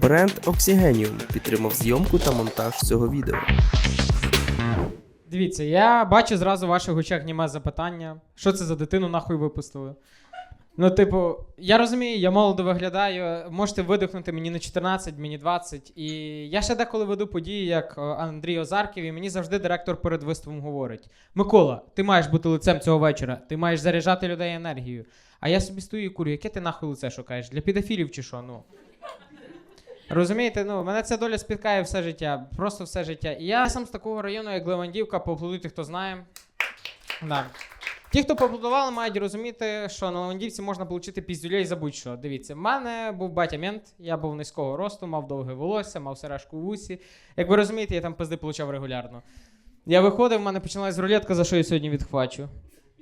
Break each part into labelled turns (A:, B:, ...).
A: Бренд Oxygenium підтримав зйомку та монтаж цього відео.
B: Дивіться, я бачу зразу в ваших очах німе запитання. Що це за дитину нахуй випустили? Ну, типу, я розумію, я молодо виглядаю, можете видихнути мені не 14, мені 20. І я ще деколи веду події, як е, Андрій Озарків, і мені завжди директор перед виставом говорить: Микола, ти маєш бути лицем цього вечора, ти маєш заряджати людей енергією. А я собі стою і курю, яке ти нахуй лице шукаєш? Для педофілів чи що? Ну. Розумієте, ну мене ця доля спіткає все життя, просто все життя. І я сам з такого району, як Левандівка, поаплодуйте, хто знає. Да. Ті, хто поаплодували, мають розуміти, що на Левандівці можна отримати піздюлей за будь-що. Дивіться, в мене був батя мент, я був низького росту, мав довге волосся, мав сережку в вусі. Як ви розумієте, я там пизди получав регулярно. Я виходив, в мене почалась рулетка, за що я сьогодні відхвачу.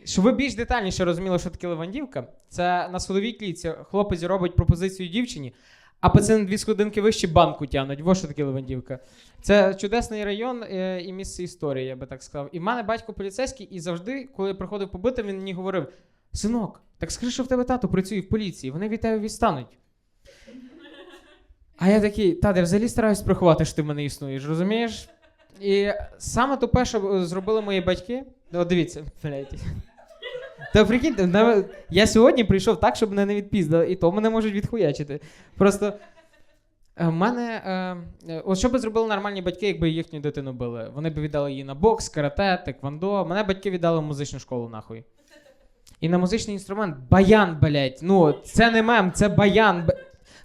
B: Щоб ви більш детальніше розуміли, що таке Левандівка, це на судовій клітці хлопець робить пропозицію дівчині, а пацани дві сходинки вище банку тягнуть. Ось що таке Левандівка. Це чудесний район е, і місце історії, я би так сказав. І в мене батько поліцейський, і завжди, коли я приходив побити, він мені говорив: синок, так скажи, що в тебе тато працює в поліції, вони від тебе відстануть. А я такий, тат, я взагалі стараюсь приховати, що ти мене існуєш, розумієш? І саме тупе, що зробили мої батьки. От дивіться, блядь. Та прикиньте, я сьогодні прийшов так, щоб мене не відпіздили, і то мене можуть відхуячити. Просто е, в мене. Е, е, от що би зробили нормальні батьки, якби їхню дитину били? Вони б віддали її на бокс, карате, теквондо. Мене батьки віддали в музичну школу, нахуй. І на музичний інструмент баян, блять. Ну, це не мем, це баян.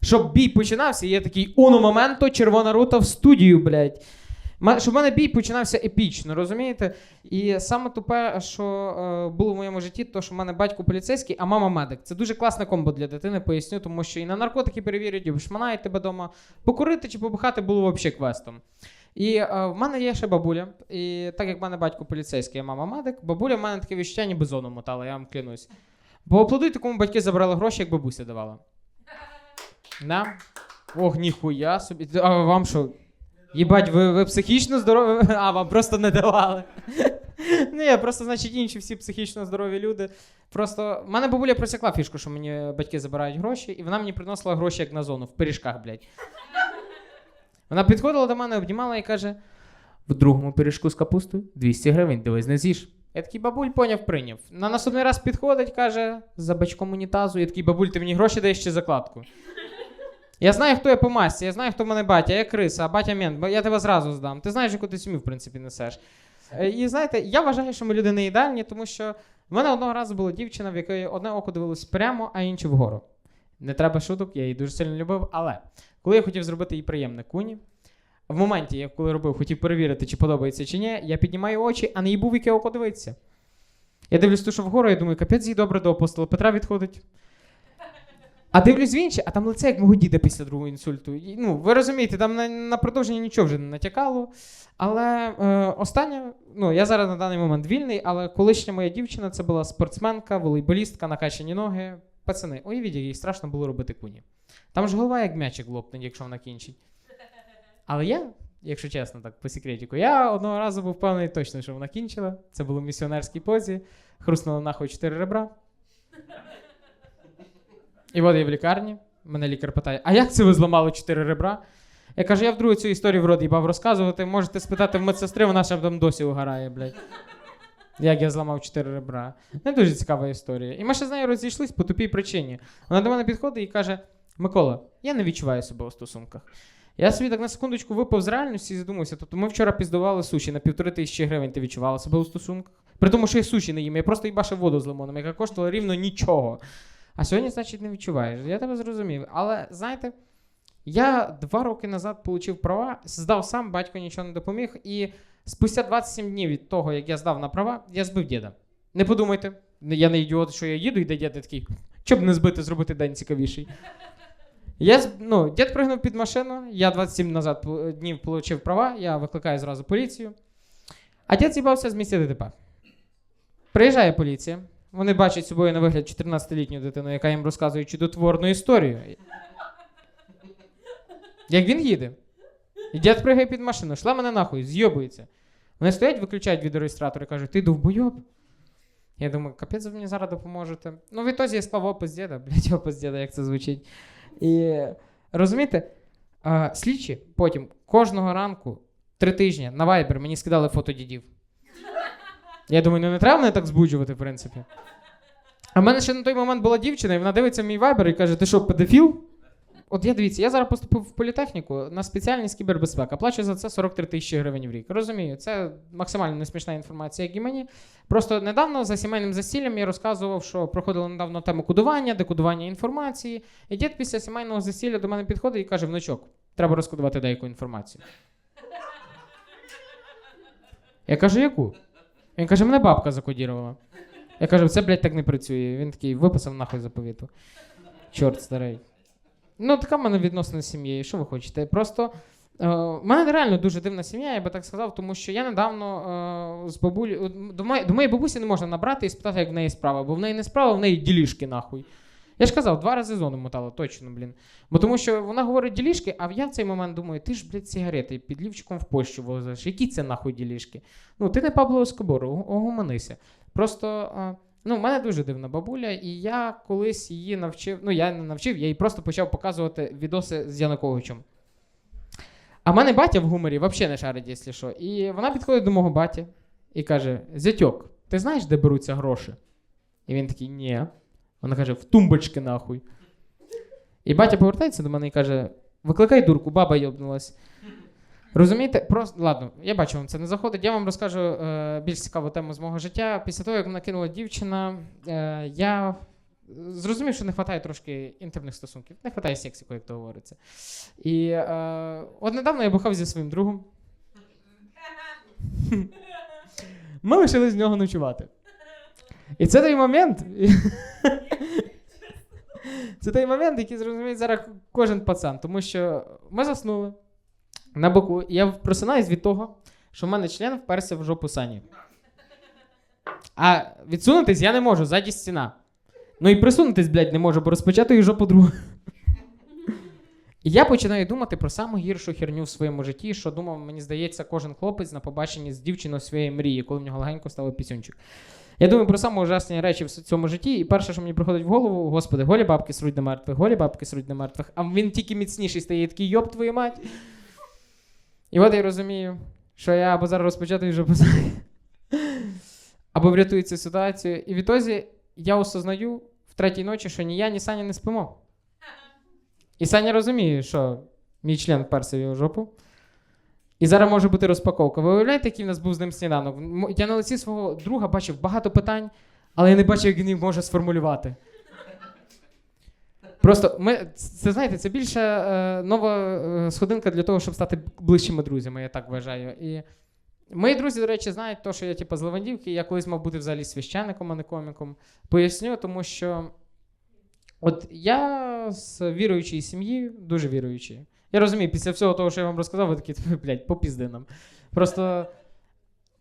B: Щоб бій починався, є такий уно моменто, червона рута в студію, блять. Щоб в мене бій починався епічно, розумієте? І саме тупе, що е, було в моєму житті, то що в мене батько поліцейський, а мама медик. Це дуже класне комбо для дитини, поясню, тому що і на наркотики перевірять, і шманають тебе вдома. Покурити чи побухати було взагалі квестом. І е, в мене є ще бабуля. І так як в мене батько поліцейський, а мама медик, бабуля в мене таке відчуття, ніби зону мотала, я вам клянусь. Бо аплодуйте, кому батьки забрали гроші, як бабуся давала. Да? Ох, ніхуя собі. А вам що? Їбать, ви, ви психічно здорові? А, вам просто не давали. Ні, просто, значить, інші всі психічно здорові люди. Просто в мене бабуля просякла фішку, що мені батьки забирають гроші, і вона мені приносила гроші як на зону, в пиріжках, блядь. Вона підходила до мене, обнімала і каже: в другому пиріжку з капустою 200 гривень, дивись, не з'їж. Я такий бабуль поняв, прийняв. На наступний раз підходить, каже, за бачком унітазу. Я такий бабуль, ти мені гроші даєш чи закладку. Я знаю, хто я по масці, я знаю, хто в мене батя, я криса, а батя мент, бо я тебе зразу здам. Ти знаєш, яку ти сім'ю, в принципі, несеш. Е, І знаєте, я вважаю, що ми люди не ідеальні, тому що в мене одного разу була дівчина, в якої одне око дивилось прямо, а інше вгору. Не треба шуток, я її дуже сильно любив. Але коли я хотів зробити їй приємне куні, в моменті, я коли робив, хотів перевірити, чи подобається чи ні, я піднімаю очі, а не їй був яке око дивиться. Я дивлюсь ту, що вгору, я думаю, капець їй добре до апостола Петра відходить. А дивлюсь в інше, а там лице як мого діда після другого інсульту. І, ну, ви розумієте, там на, на продовження нічого вже не натякало. Але е, остання, ну я зараз на даний момент вільний, але колишня моя дівчина це була спортсменка, волейболістка, накачані ноги. Пацани, уявіть, їй страшно було робити куні. Там ж голова як м'ячик лопне, якщо вона кінчить. Але я, якщо чесно, так по секретику, я одного разу був впевнений точно, що вона кінчила. Це було в місіонерській позі, хрустнуло нахуй чотири ребра. І от я в лікарні. Мене лікар питає: а як це ви зламали чотири ребра? Я кажу, я вдруге цю історію в рот їбав розказувати. Можете спитати в медсестри, вона ще там досі угорає, блядь. Як я зламав чотири ребра. Не дуже цікава історія. І ми ще з нею розійшлись по тупій причині. Вона до мене підходить і каже: Микола, я не відчуваю себе у стосунках. Я собі так на секундочку випав з реальності і задумався. Тобто ми вчора піздували суші на півтори тисячі гривень. Ти відчувала себе у стосунках? При тому, що я суші не їм, я просто їбашив воду з лимоном, яка коштувала рівно нічого. А сьогодні, значить, не відчуваєш. Я тебе зрозумів. Але знаєте, я два роки назад отримав права, здав сам, батько нічого не допоміг. І спустя 27 днів від того, як я здав на права, я збив діда. Не подумайте, я не ідіот, що я їду, і де дід такий. Щоб не збити, зробити день цікавіший. Я, ну, дід пригнув під машину, я 27 назад днів отримав права, я викликаю зразу поліцію. А дід з'їбався з місця ДТП. Приїжджає поліція. Вони бачать собою на вигляд 14-літню дитину, яка їм розказує чудотворну історію. Як він їде. І дід пригає під машину, шла мене нахуй, зйобується. Вони стоять, виключають відеореєстратор і кажуть, ти довбойоб. Я думаю, капець ви мені зараз допоможете. Ну, в ітозі я склав опис діда, блядь, опис діда, як це звучить. І розумієте, а, слідчі потім кожного ранку, три тижні на Viber мені скидали фото дідів. Я думаю, ну не треба мене так збуджувати, в принципі. А в мене ще на той момент була дівчина, і вона дивиться мій Viber і каже: ти що, педофіл? От я дивіться, я зараз поступив в політехніку на спеціальність кібербезпека. Плачу за це 43 тисячі гривень в рік. Розумію, це максимально несмішна інформація, як і мені. Просто недавно за сімейним засіллям я розказував, що проходило недавно тему кодування, декодування інформації. І дід після сімейного засілля до мене підходить і каже: внучок, треба розкодувати деяку інформацію. Я кажу, яку? Він каже, мене бабка закодірувала. Я кажу, це, блядь, так не працює. Він такий виписав нахуй заповіту. Чорт старий. Ну, така в мене відносина з сім'єю. Що ви хочете? Просто. Е, в мене реально дуже дивна сім'я, я би так сказав, тому що я недавно е, з бабулі. До, моєї- до моєї бабусі не можна набрати і спитати, як в неї справа, бо в неї не справа, в неї ділішки нахуй. Я ж казав, два рази зону мотала, точно, блін. Бо тому що вона говорить ділішки, а я в цей момент думаю, ти ж, блядь, сигарети під лівчиком в Польщу возиш. Які це нахуй ділішки? Ну, ти не Пабло Ескобор, ог- огомонися. Просто. Ну, в мене дуже дивна бабуля, і я колись її навчив. Ну, я не навчив, я їй просто почав показувати відоси з Януковичем. А в мене батя в гуморі взагалі не шарить, якщо що. І вона підходить до мого баті і каже: Зятьок, ти знаєш, де беруться гроші? І він такий, ні. Вона каже, в тумбочки нахуй. І батя повертається до мене і каже: викликай дурку, баба йобнулась. Розумієте, просто ладно, я бачу, вам це не заходить. Я вам розкажу е, більш цікаву тему з мого життя. Після того, як мене кинула дівчина, е, я зрозумів, що не вистачає трошки інтимних стосунків, не вистачає сексіку, як то говориться. І е, от недавно я бухав зі своїм другом. Ми лишились з нього ночувати. І це той момент. Це той момент, який зрозуміє зараз кожен пацан, тому що ми заснули на боку, я просинаюсь від того, що в мене член вперся в жопу Сані. А відсунутись я не можу, ззаді стіна. Ну і присунутись, блядь, не можу, бо розпочати її жопу другу. І я починаю думати про саму гіршу херню в своєму житті, що думав, мені здається, кожен хлопець на побаченні з дівчиною своєї мрії, коли в нього легенько стало пісюнчик. Я думаю про самі ужасні речі в цьому житті, і перше, що мені приходить в голову, господи, голі бабки сруть на мертвих, голі бабки сруть на мертвих, а він тільки міцніший стає, такий йоб твою мать. І от я розумію, що я або зараз розпочати вже писати, або врятую цю ситуацію. І відтоді я осознаю в третій ночі, що ні я, ні Саня не спимо. І Саня розуміє, що мій член вперся в його жопу. І зараз може бути розпаковка. Ви уявляєте, який в нас був з ним сніданок? Я на лиці свого друга бачив багато питань, але я не бачив, як він їх може сформулювати. Просто ми, це знаєте, це більше е, нова е, сходинка для того, щоб стати ближчими друзями, я так вважаю. І мої друзі, до речі, знають те, що я типу, з Левандівки, я колись мав бути взагалі священником, а не коміком. Поясню, тому що от я з віруючої сім'ї, дуже віруючий. Я розумію, після всього того, що я вам розказав, ви такі, «Тьфу, блядь, попізди нам. Просто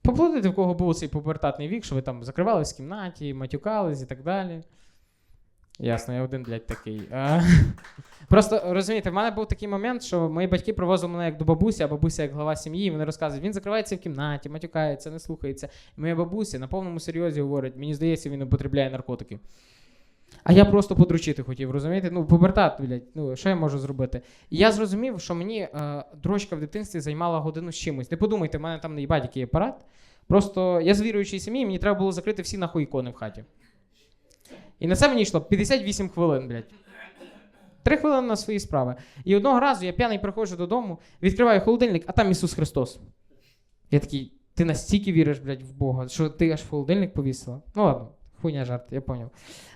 B: поплутайте, в кого був цей пубертатний вік, що ви там закривались в кімнаті, матюкались і так далі. Ясно, я один, блядь, такий. А, Просто розумієте, в мене був такий момент, що мої батьки привозили мене як до бабусі, а бабуся як глава сім'ї, і вони розказують, він закривається в кімнаті, матюкається, не слухається. І моя бабуся на повному серйозі говорить, мені здається, він употребляє наркотики. А я просто подручити хотів, розумієте? Ну, пубертат, блядь, ну що я можу зробити? І я зрозумів, що мені е, дрочка в дитинстві займала годину з чимось. Не подумайте, в мене там не їбать який апарат. Просто я з віруючої сім'ї, мені треба було закрити всі нахуй ікони в хаті. І на це мені йшло 58 хвилин, блядь. Три хвилини на свої справи. І одного разу я п'яний приходжу додому, відкриваю холодильник, а там Ісус Христос. Я такий, ти настільки віриш, блядь, в Бога, що ти аж в холодильник повісила. Ну ладно, хуйня жарт, я поняв.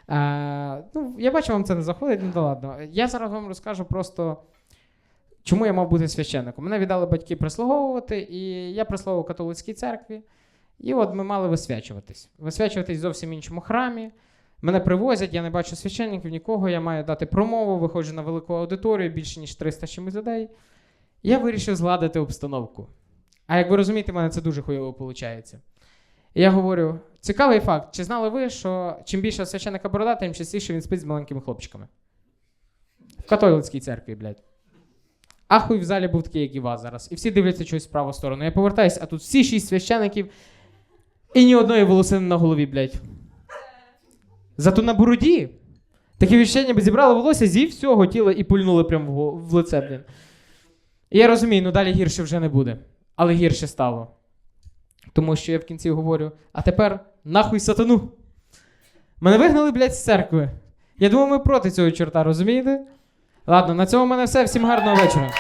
B: А, ну, я бачу, вам це не заходить, ну да ладно. Я зараз вам розкажу просто, чому я мав бути священником. Мене віддали батьки прислуговувати, і я прислуговував католицькій церкві. І от ми мали висвячуватись. Висвячуватись в зовсім іншому храмі. Мене привозять, я не бачу священників, нікого. Я маю дати промову, виходжу на велику аудиторію, більше ніж 300 з чимось людей. Я вирішив згладити обстановку. А як ви розумієте, в мене це дуже хуйово виходить. І я говорю: цікавий факт, чи знали ви, що чим більше священника борода, тим частіше він спить з маленькими хлопчиками? В католицькій церкві, блядь. Ахуй в залі був такий, як і вас зараз. І всі дивляться чогось в праву сторону. Я повертаюсь, а тут всі шість священиків і ні одної волосини на голові, блядь. Зато на бороді. Таке відчуття, ніби зібрали волосся зі всього тіла і пульнули прямо в, в лице, блін. Я розумію, ну далі гірше вже не буде. Але гірше стало. Тому що я в кінці говорю: а тепер нахуй сатану. Мене вигнали, блядь, з церкви. Я думаю, ми проти цього чорта, розумієте? Ладно, на цьому в мене все. Всім гарного вечора.